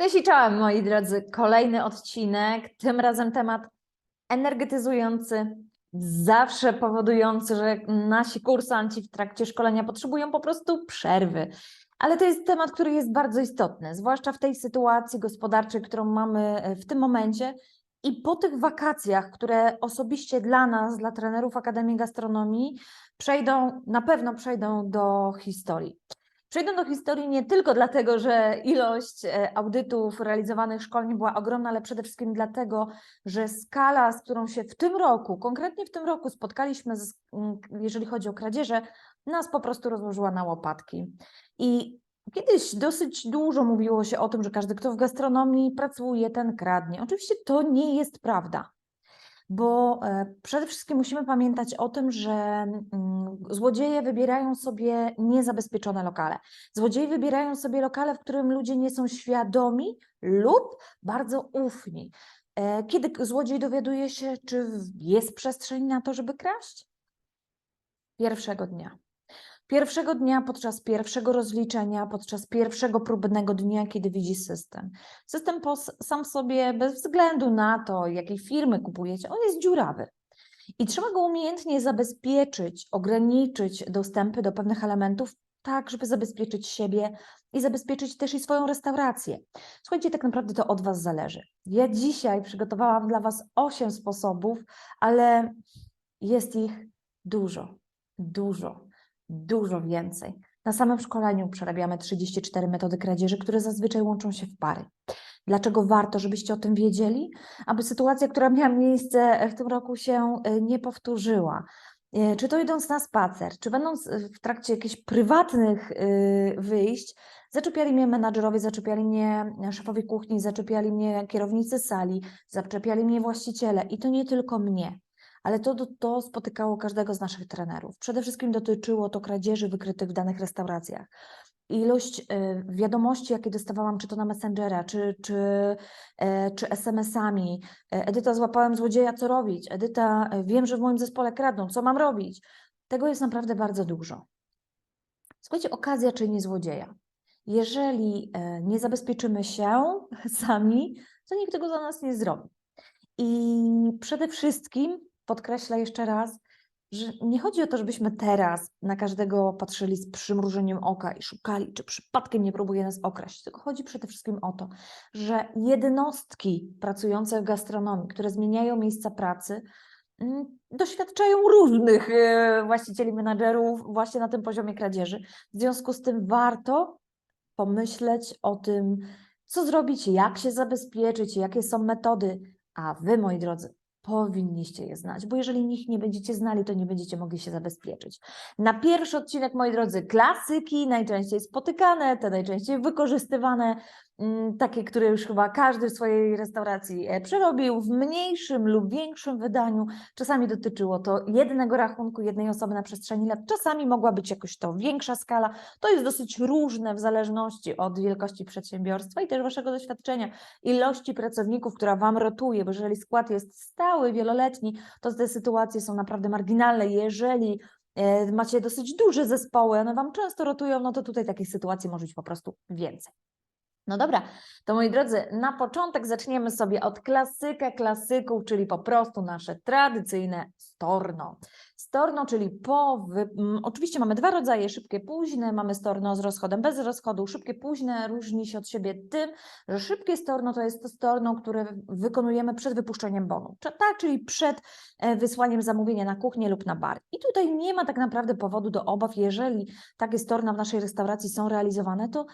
Cześć moi drodzy. Kolejny odcinek, tym razem temat energetyzujący, zawsze powodujący, że nasi kursanci w trakcie szkolenia potrzebują po prostu przerwy. Ale to jest temat, który jest bardzo istotny, zwłaszcza w tej sytuacji gospodarczej, którą mamy e, w tym momencie i po tych wakacjach, które osobiście dla nas, dla trenerów Akademii Gastronomii, przejdą, na pewno przejdą do historii. Przejdą do historii nie tylko dlatego, że ilość e, audytów realizowanych szkoleń była ogromna, ale przede wszystkim dlatego, że skala, z którą się w tym roku, konkretnie w tym roku spotkaliśmy, z, m, jeżeli chodzi o kradzieże, nas po prostu rozłożyła na łopatki. I kiedyś dosyć dużo mówiło się o tym, że każdy, kto w gastronomii pracuje, ten kradnie. Oczywiście to nie jest prawda bo e, przede wszystkim musimy pamiętać o tym, że mm, złodzieje wybierają sobie niezabezpieczone lokale. Złodzieje wybierają sobie lokale, w którym ludzie nie są świadomi lub bardzo ufni. E, Kiedy złodziej dowiaduje się, czy jest przestrzeń na to, żeby kraść? Pierwszego dnia. Pierwszego dnia, podczas pierwszego rozliczenia, podczas pierwszego próbnego dnia, kiedy widzi system. System sam sobie, bez względu na to, jakiej firmy kupujecie, on jest dziurawy. I trzeba go umiejętnie zabezpieczyć, ograniczyć dostępy do pewnych elementów, tak, żeby zabezpieczyć siebie i zabezpieczyć też i swoją restaurację. Słuchajcie, tak naprawdę to od Was zależy. Ja dzisiaj przygotowałam dla Was osiem sposobów, ale jest ich dużo, dużo dużo więcej. Na samym szkoleniu przerabiamy 34 metody kradzieży, które zazwyczaj łączą się w pary. Dlaczego warto, żebyście o tym wiedzieli? Aby sytuacja, która miała miejsce w tym roku się e, nie powtórzyła. E, Czy to idąc na spacer, czy będąc e, w trakcie jakichś prywatnych wyjść, zaczepiali mnie menadżerowie, zaczepiali mnie szefowie kuchni, zaczepiali mnie kierownicy sali, zaczepiali mnie właściciele i to nie tylko mnie ale to, to, spotykało każdego z naszych trenerów. Przede wszystkim dotyczyło to kradzieży wykrytych w danych restauracjach. Ilość e, wiadomości, jakie dostawałam, czy to na Messengera, czy, czy, e, czy SMS-ami. E, Edyta, złapałem złodzieja, co robić? Edyta, e, wiem, że w moim zespole kradną, co mam robić? Tego jest naprawdę bardzo dużo. Słuchajcie, okazja czyni złodzieja. Jeżeli nie zabezpieczymy się sami, to nikt tego za nas nie zrobi. I przede wszystkim podkreślę jeszcze raz, że nie chodzi o to, żebyśmy teraz na każdego patrzyli z przymrużeniem oka i szukali, czy przypadkiem nie próbuje nas okraść, tylko chodzi przede wszystkim o to, że jednostki pracujące w gastronomii, które zmieniają miejsca pracy, mm, doświadczają różnych e, właścicieli, menadżerów właśnie na tym poziomie kradzieży. W związku z tym warto pomyśleć o tym, co zrobić, jak się zabezpieczyć, jakie są metody, a wy, moi drodzy, powinniście je znać, bo jeżeli ich nie będziecie znali, to nie będziecie mogli się zabezpieczyć. Na pierwszy odcinek, moi drodzy, klasyki, najczęściej spotykane, te najczęściej wykorzystywane, takie, które już chyba każdy w swojej restauracji e, przerobił w mniejszym lub większym wydaniu. Czasami dotyczyło to jednego rachunku, jednej osoby na przestrzeni lat, czasami mogła być jakoś to większa skala. To jest dosyć różne w zależności od wielkości przedsiębiorstwa i też waszego doświadczenia, ilości pracowników, która wam rotuje, bo jeżeli skład jest stały, wieloletni, to te sytuacje są naprawdę marginalne. Jeżeli e, macie dosyć duże zespoły, one wam często rotują, no to tutaj takich sytuacji może być po prostu więcej. No dobra, to moi drodzy, na początek zaczniemy sobie od klasyka klasyków, czyli po prostu nasze tradycyjne storno. Storno, czyli po, wy... oczywiście mamy dwa rodzaje, szybkie, późne, mamy storno z rozchodem bez rozchodu. Szybkie, późne różni się od siebie tym, że szybkie storno to jest to storno, które wykonujemy przed wypuszczeniem bonu, tak, czyli przed e, wysłaniem zamówienia na kuchnię lub na bar. I tutaj nie ma tak naprawdę powodu do obaw, jeżeli takie storna w naszej restauracji są realizowane, to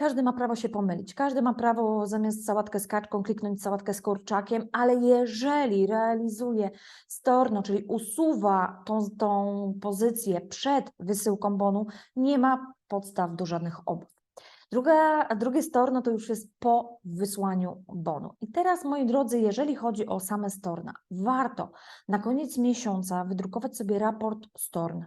każdy ma prawo się pomylić. Każdy ma prawo zamiast sałatkę z kaczką kliknąć sałatkę z kurczakiem, ale jeżeli realizuje storno, czyli usuwa tą, tą pozycję przed wysyłką bonu, nie ma podstaw do żadnych obaw. Druga, drugie storno to już jest po wysłaniu bonu. I teraz, moi drodzy, jeżeli chodzi o same storna, warto na koniec miesiąca wydrukować sobie raport storn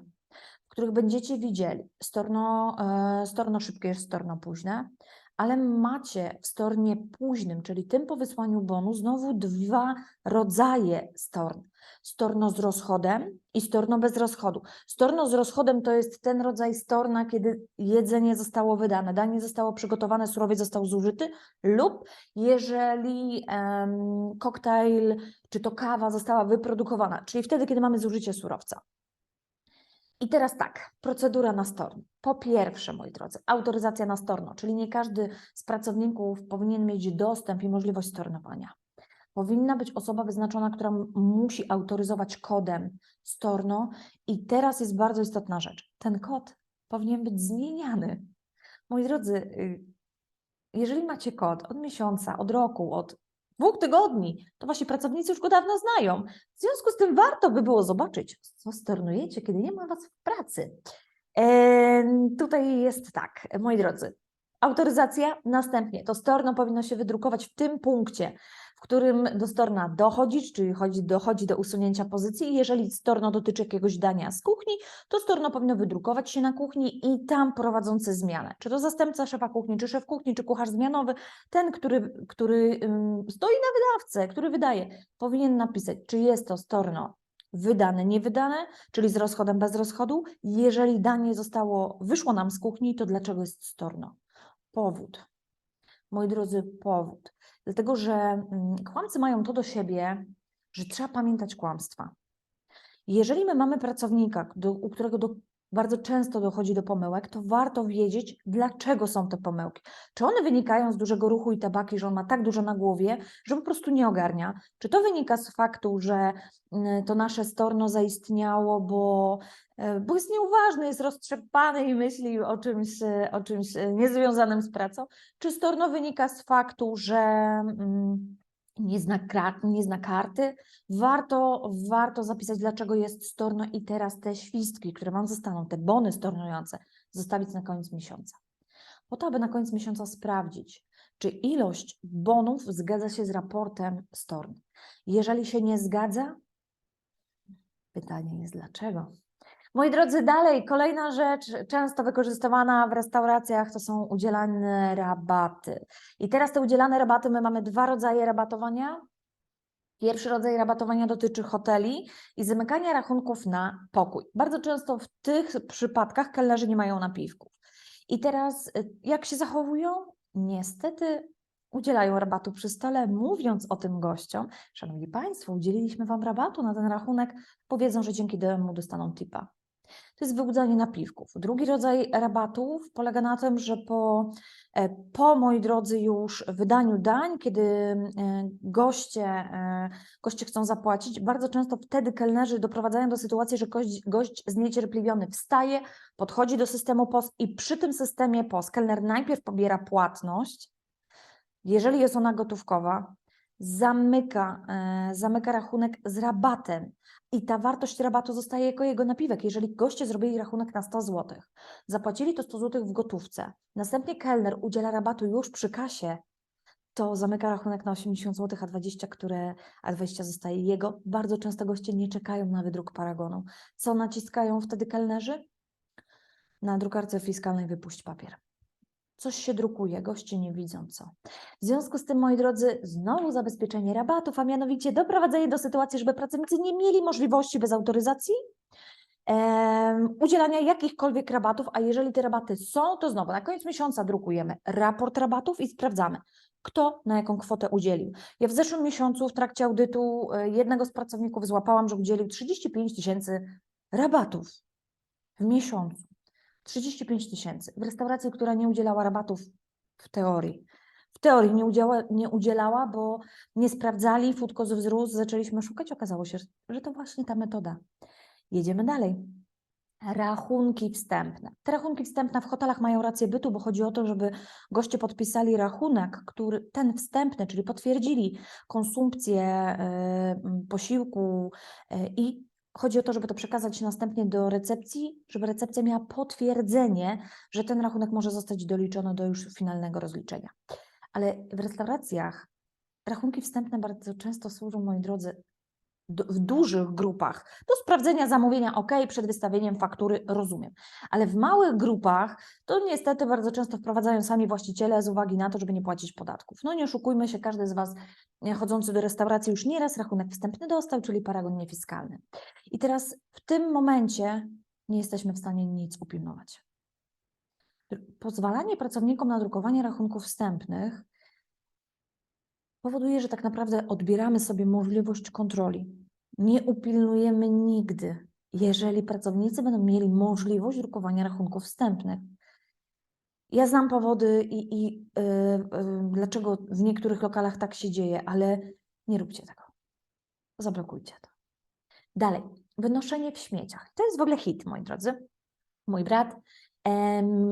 których będziecie widzieli storno, e, storno szybkie, storno późne, ale macie w stornie późnym, czyli tym po wysłaniu bonu, znowu dwa rodzaje storn. Storno z rozchodem i storno bez rozchodu. Storno z rozchodem to jest ten rodzaj storna, kiedy jedzenie zostało wydane, danie zostało przygotowane, surowiec został zużyty, lub jeżeli em, koktajl czy to kawa została wyprodukowana, czyli wtedy, kiedy mamy zużycie surowca. I teraz tak, procedura na storn. Po pierwsze, moi drodzy, autoryzacja na storno, czyli nie każdy z pracowników powinien mieć dostęp i możliwość stornowania. Powinna być osoba wyznaczona, która musi autoryzować kodem storno. I teraz jest bardzo istotna rzecz. Ten kod powinien być zmieniany. Moi drodzy, y, jeżeli macie kod od miesiąca, od roku, od dwóch tygodni, to wasi pracownicy już go dawno znają. W związku z tym warto by było zobaczyć, co stornujecie, kiedy nie ma was w pracy. Em, tutaj jest tak, moi drodzy. Autoryzacja, następnie to storno powinno się wydrukować w tym punkcie, którym do storna dochodzi, czyli chodzi, dochodzi do usunięcia pozycji. I jeżeli storno dotyczy jakiegoś dania z kuchni, to storno powinno wydrukować się na kuchni i tam prowadzący zmianę. Czy to zastępca szefa kuchni, czy szef kuchni, czy kucharz zmianowy, ten, który, który stoi na wydawcę, który wydaje, powinien napisać, czy jest to storno wydane, niewydane, czyli z rozchodem, bez rozchodu. Jeżeli danie zostało, wyszło nam z kuchni, to dlaczego jest storno? Powód. Moi drodzy, powód. Dlatego, że mm, kłamcy mają to do siebie, że trzeba pamiętać kłamstwa. Jeżeli my mamy pracownika, do, u którego do, bardzo często dochodzi do pomyłek, to warto wiedzieć, dlaczego są te pomyłki. Czy one wynikają z dużego ruchu i tabaki, że on ma tak dużo na głowie, że po prostu nie ogarnia? Czy to wynika z faktu, że mm, to nasze storno zaistniało, bo, e, bo jest nieuważny, jest roztrzepany i myśli o czymś, e, o czymś e, niezwiązanym z pracą? Czy storno wynika z faktu, że mm, nie zna, nie zna karty? Warto, warto zapisać, dlaczego jest storno i teraz te świstki, które Wam zostaną, te bony stornujące, zostawić na koniec miesiąca. Po to, aby na koniec miesiąca sprawdzić, czy ilość bonów zgadza się z raportem storn. Jeżeli się nie zgadza, pytanie jest dlaczego. Moi drodzy, dalej, kolejna rzecz, często wykorzystywana w restauracjach, to są udzielane rabaty. I teraz te udzielane rabaty, my mamy dwa rodzaje rabatowania. Pierwszy rodzaj rabatowania dotyczy hoteli i zamykania rachunków na pokój. Bardzo często w tych przypadkach kelnerzy nie mają napiwków. I teraz y, jak się zachowują? Niestety udzielają rabatu przy stole, mówiąc o tym gościom, Szanowni Państwo, udzieliliśmy Wam rabatu na ten rachunek, powiedzą, że dzięki temu dostaną tipa. To jest wyłudzanie napiwków. Drugi rodzaj rabatów polega na tym, że po, e, po moi drodzy, już wydaniu dań, kiedy e, goście, e, goście chcą zapłacić, bardzo często wtedy kelnerzy doprowadzają do sytuacji, że gość, gość zniecierpliwiony wstaje, podchodzi do systemu POS i przy tym systemie POS kelner najpierw pobiera płatność, jeżeli jest ona gotówkowa, zamyka, e, zamyka rachunek z rabatem i ta wartość rabatu zostaje jako jego napiwek. Jeżeli goście zrobili rachunek na 100 zł, zapłacili to 100 zł w gotówce, następnie kelner udziela rabatu już przy kasie, to zamyka rachunek na 80 zł, a 20, które, a 20 zostaje jego. Bardzo często goście nie czekają na wydruk paragonu. Co naciskają wtedy kelnerzy? Na drukarce fiskalnej wypuść papier. Coś się drukuje, goście nie widzą co. W związku z tym, moi drodzy, znowu zabezpieczenie rabatów, a mianowicie doprowadzenie do sytuacji, żeby pracownicy nie mieli możliwości bez autoryzacji udzielania jakichkolwiek rabatów, a jeżeli te rabaty są, to znowu na koniec miesiąca drukujemy raport rabatów i sprawdzamy, kto na jaką kwotę udzielił. Ja w zeszłym miesiącu w trakcie audytu e, jednego z pracowników złapałam, że udzielił 35 tysięcy rabatów w miesiącu. 35 tysięcy. W restauracji, która nie udzielała rabatów w teorii. W teorii nie, udziała, nie udzielała, bo nie sprawdzali, food wzrósł, zaczęliśmy szukać, okazało się, że to właśnie ta metoda. Jedziemy dalej. Rachunki wstępne. Te rachunki wstępne w hotelach mają rację bytu, bo chodzi o to, żeby goście podpisali rachunek, który ten wstępny, czyli potwierdzili konsumpcję m, posiłku e, i chodzi o to, żeby to przekazać następnie do recepcji, żeby recepcja miała potwierdzenie, że ten rachunek może zostać doliczony do już finalnego rozliczenia. Ale w restauracjach rachunki wstępne bardzo często służą, moi drodzy, w dużych grupach do sprawdzenia zamówienia, ok, przed wystawieniem faktury, rozumiem. Ale w małych grupach to niestety bardzo często wprowadzają sami właściciele z uwagi na to, żeby nie płacić podatków. No nie oszukujmy się, każdy z Was e, chodzący do restauracji już nieraz rachunek wstępny dostał, czyli paragon niefiskalny. I teraz w tym momencie nie jesteśmy w stanie nic upilnować. Pozwalanie pracownikom na drukowanie rachunków wstępnych powoduje, że tak naprawdę odbieramy sobie możliwość kontroli. Nie upilnujemy nigdy, jeżeli pracownicy będą mieli możliwość drukowania rachunków wstępnych. Ja znam powody i, i y, y, dlaczego w niektórych lokalach tak się dzieje, ale nie róbcie tego. Zablokujcie to. Dalej, wynoszenie w śmieciach. To jest w ogóle hit, moi drodzy. Mój brat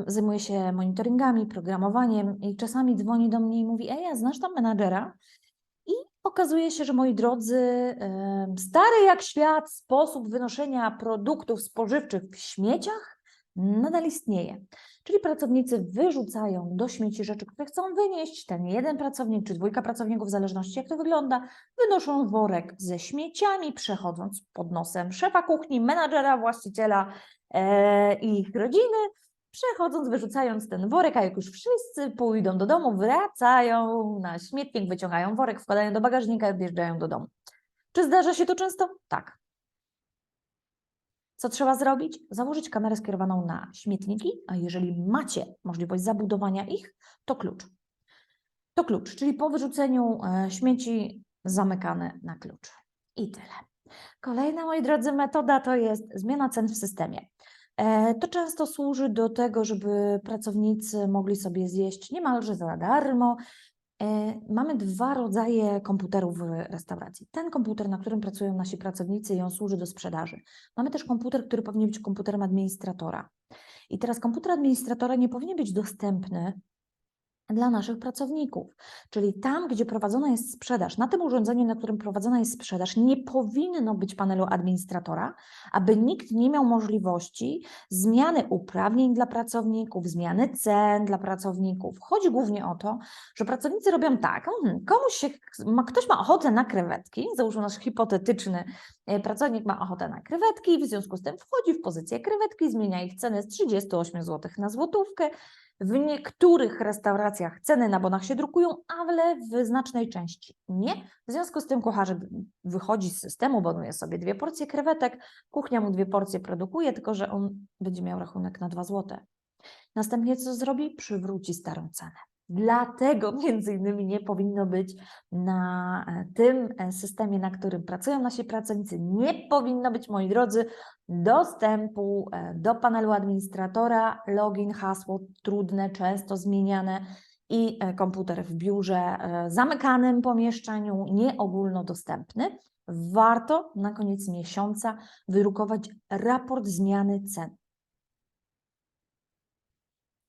zajmuje się monitoringami, programowaniem i czasami dzwoni do mnie i mówi: Ej, a znasz tam menadżera? I okazuje się, że moi drodzy, stary jak świat sposób wynoszenia produktów spożywczych w śmieciach nadal istnieje. Czyli pracownicy wyrzucają do śmieci rzeczy, które chcą wynieść. Ten jeden pracownik czy dwójka pracowników, w zależności jak to wygląda, wynoszą worek ze śmieciami, przechodząc pod nosem szefa kuchni, menadżera, właściciela i ich rodziny, przechodząc, wyrzucając ten worek, a jak już wszyscy pójdą do domu, wracają na śmietnik, wyciągają worek, wkładają do bagażnika i odjeżdżają do domu. Czy zdarza się to często? Tak. Co trzeba zrobić? Założyć kamerę skierowaną na śmietniki, a jeżeli macie możliwość zabudowania ich, to klucz. To klucz, czyli po wyrzuceniu e, śmieci zamykane na klucz. I tyle. Kolejna, moi drodzy, metoda to jest zmiana cen w systemie. E, To często służy do tego, żeby pracownicy mogli sobie zjeść niemalże za darmo. E, Mamy dwa rodzaje komputerów w restauracji. Ten komputer, na którym pracują nasi pracownicy i on służy do sprzedaży. Mamy też komputer, który powinien być komputerem administratora. I teraz komputer administratora nie powinien być dostępny dla naszych pracowników. Czyli tam, gdzie prowadzona jest sprzedaż, na tym urządzeniu, na którym prowadzona jest sprzedaż, nie powinno być panelu administratora, aby nikt nie miał możliwości zmiany uprawnień dla pracowników, zmiany cen dla pracowników. Chodzi głównie o to, że pracownicy robią tak, mhm, komuś się, ma, ktoś ma ochotę na krewetki, załóżmy nasz hipotetyczny e, pracownik ma ochotę na krewetki, w związku z tym wchodzi w pozycję krewetki, zmienia ich cenę z 38 zł na złotówkę, w niektórych restauracjach ceny na bonach się drukują, ale w znacznej części nie. W związku z tym kucharz wychodzi z systemu, bonuje sobie dwie porcje krewetek, kuchnia mu dwie porcje produkuje, tylko że on będzie miał rachunek na 2 zł. Następnie co zrobi? Przywróci starą cenę. Dlatego między innymi nie powinno być na e, tym e, systemie, na którym pracują nasi pracownicy, nie powinno być, moi drodzy, dostępu e, do panelu administratora, login, hasło trudne, często zmieniane i e, komputer w biurze, e, zamykanym pomieszczeniu, nieogólnodostępny. Warto na koniec miesiąca wydrukować raport zmiany cen.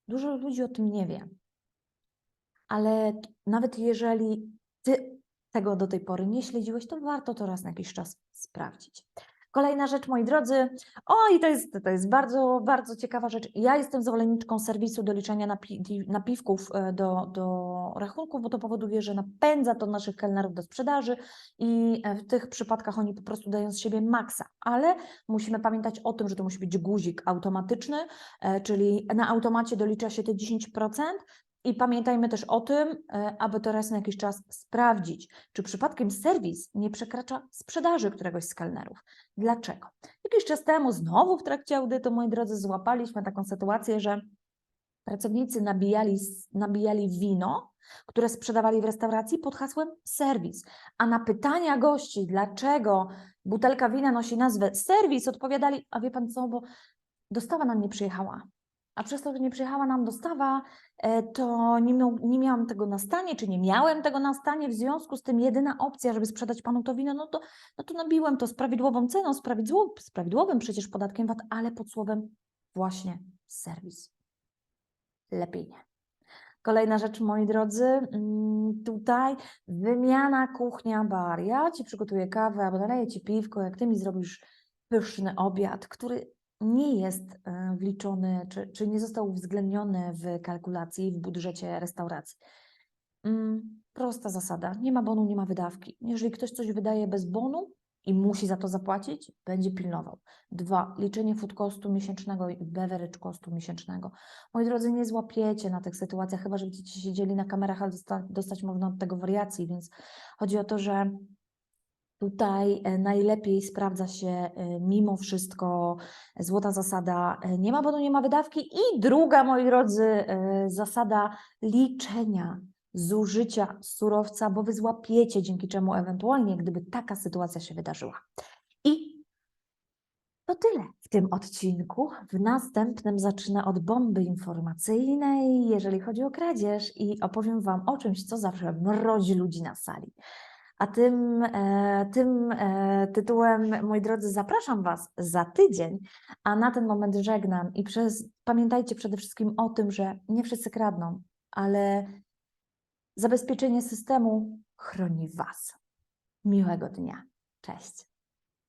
Dużo ludzi o tym nie wie, ale nawet jeżeli ty tego do tej pory nie śledziłeś, to warto to raz na jakiś czas sprawdzić. Kolejna rzecz, moi drodzy, o i to jest, to jest bardzo, bardzo ciekawa rzecz. Ja jestem zwolenniczką serwisu do liczenia napi- napiwków e, do, do rachunków, bo to powoduje, że napędza to naszych kelnerów do sprzedaży i e, w tych przypadkach oni po prostu dają z siebie maksa, ale musimy pamiętać o tym, że to musi być guzik automatyczny, e, czyli na automacie dolicza się te 10%, i pamiętajmy też o tym, e, aby to raz na jakiś czas sprawdzić, czy przypadkiem serwis nie przekracza sprzedaży któregoś z kelnerów. Dlaczego? Jakiś czas temu, znowu w trakcie audytu, moi drodzy, złapaliśmy taką sytuację, że pracownicy nabijali, nabijali wino, które sprzedawali w restauracji pod hasłem serwis. A na pytania gości, dlaczego butelka wina nosi nazwę serwis, odpowiadali, a wie pan co, bo dostawa nam nie przyjechała. A przez to, że nie przyjechała nam dostawa, e, to nie, miał, nie miałam tego na stanie, czy nie miałem tego na stanie, w związku z tym jedyna opcja, żeby sprzedać panu to wino, no to, no to nabiłem to z prawidłową ceną, z, prawidłow, z prawidłowym przecież podatkiem VAT, ale pod słowem właśnie serwis. Lepiej nie. Kolejna rzecz, moi drodzy, mm, tutaj wymiana kuchnia-bar. Ja Ci przygotuję kawę albo naleję Ci piwko, jak Ty mi zrobisz pyszny obiad, który nie jest e, wliczony, czy, czy nie został uwzględniony w kalkulacji, w budżecie restauracji. Mm, Prosta zasada. Nie ma bonu, nie ma wydawki. Jeżeli ktoś coś wydaje bez bonu, i musi za to zapłacić, będzie pilnował. Dwa, liczenie food costu miesięcznego i beverage costu miesięcznego. Moi drodzy, nie złapiecie na tych sytuacjach, chyba że będziecie siedzieli na kamerach, ale dosta, dostać można od tego wariacji, więc chodzi o to, że tutaj e, najlepiej sprawdza się e, mimo wszystko złota zasada e, nie ma bodu, nie ma wydawki i druga, moi drodzy, zasada liczenia zużycia surowca, bo wy złapiecie, dzięki czemu ewentualnie, gdyby taka sytuacja się wydarzyła. I to tyle w tym odcinku. W następnym zacznę od bomby informacyjnej, jeżeli chodzi o kradzież i opowiem Wam o czymś, co zawsze mrozi ludzi na sali. A tym, e, tym e, tytułem, moi drodzy, zapraszam Was za tydzień, a na ten moment żegnam i przez, pamiętajcie przede wszystkim o tym, że nie wszyscy kradną, ale zabezpieczenie systemu chroni Was. Miłego dnia. Cześć.